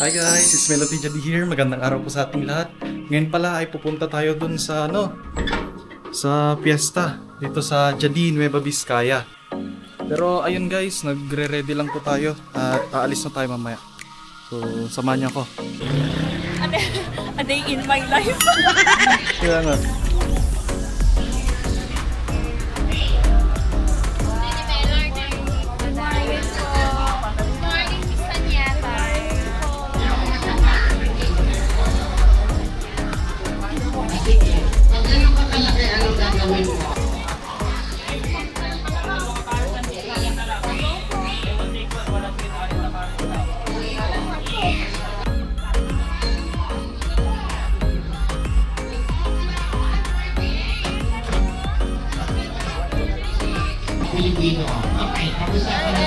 Hi guys, it's Melody Jadi here. Magandang araw po sa ating lahat. Ngayon pala ay pupunta tayo dun sa ano, sa piyesta dito sa Jadi, Nueva Vizcaya. Pero ayun guys, nagre-ready lang po tayo at aalis na tayo mamaya. So, samahan niyo ako. A day in my life. Kaya nga.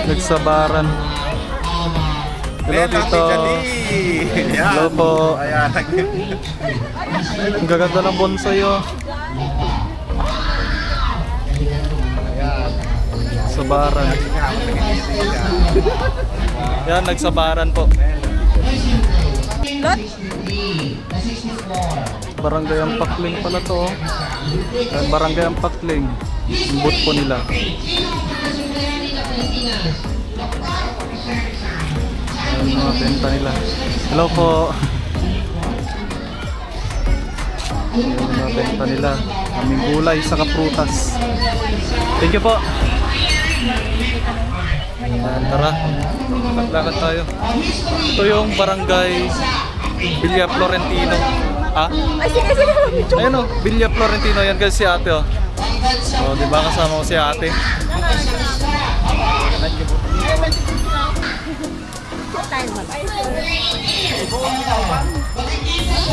Nagsabaran. Hello dito. Hello po. Ayan. Ang gaganda ng bonsai oh. Sabaran. Yan, nagsabaran po. Barangay ang Pakling pala to. Yan, Barangay ang Pakling. Boot po nila. Yan yung mga benta nila. Hello po. Yan yung mga benta nila. Aming gulay sa kaprutas. Thank you po. Yan, tara. Maglakad tayo. Ito yung barangay Villa Florentino. Ah? Ay, sige, sige. Ayun o, Villa Florentino. Yan guys si ate oh. Oh, di ba kasama ko si ate?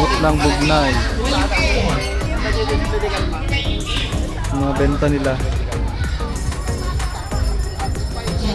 But ng bugnay. Mga benta nila.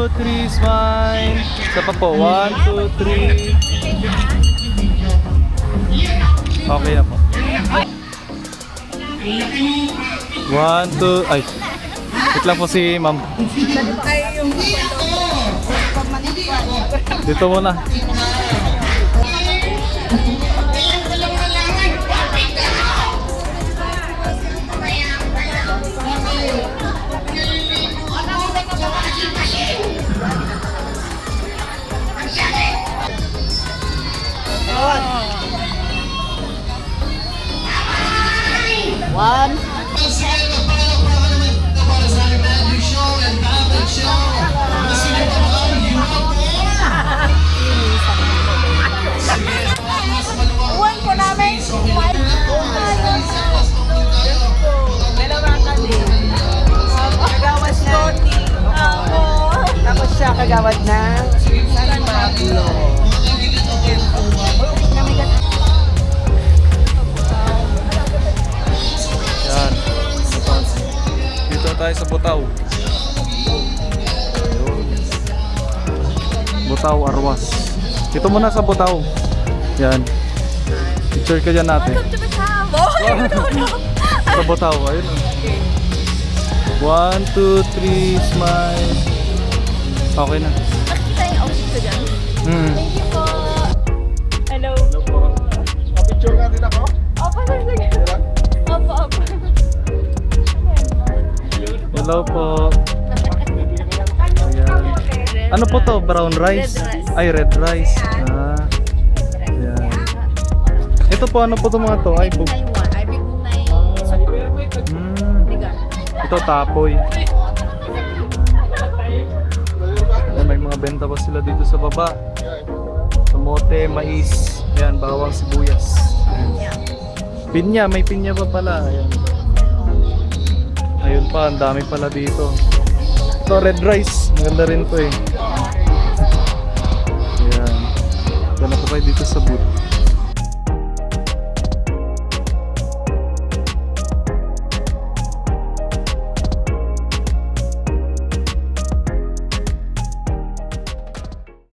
two, three, smile. Isa pa po. One, two, three. Okay na po. One, two, ay. Wait lang po si ma'am. Dito muna. One. Uwan ko namin. Kami. Kagawas na. Ako. Tapos siya kagawad ng San Pablo. Tayo sa Butaw. Ayun. Butaw, Arwas. Dito muna sa Butaw. Yan. Picture ka dyan natin. Welcome to town. Oh, Sa Butaw. Ayun. One, two, three, smile. Okay na. Nakikita yung outfit ko dyan. Hmm. Thank you po. Hello. Picture nga din ako. Opo, sige. Opo, opo. Hello po. Ayan. Ano po to? Brown rice? Ay, red rice. Ah. Ayan. Ito po, ano po to mga to? Ay, bug. Hmm. Ito tapoy. Ayan, may mga benta pa sila dito sa baba. Kamote, mais, yan, bawang sibuyas. Ayan. Pinya, may pinya pa pala. Ayan. Ayun pa, ang dami pala dito. Ito, red rice. Maganda rin to eh. Ayan. Gana po kayo dito sa booth.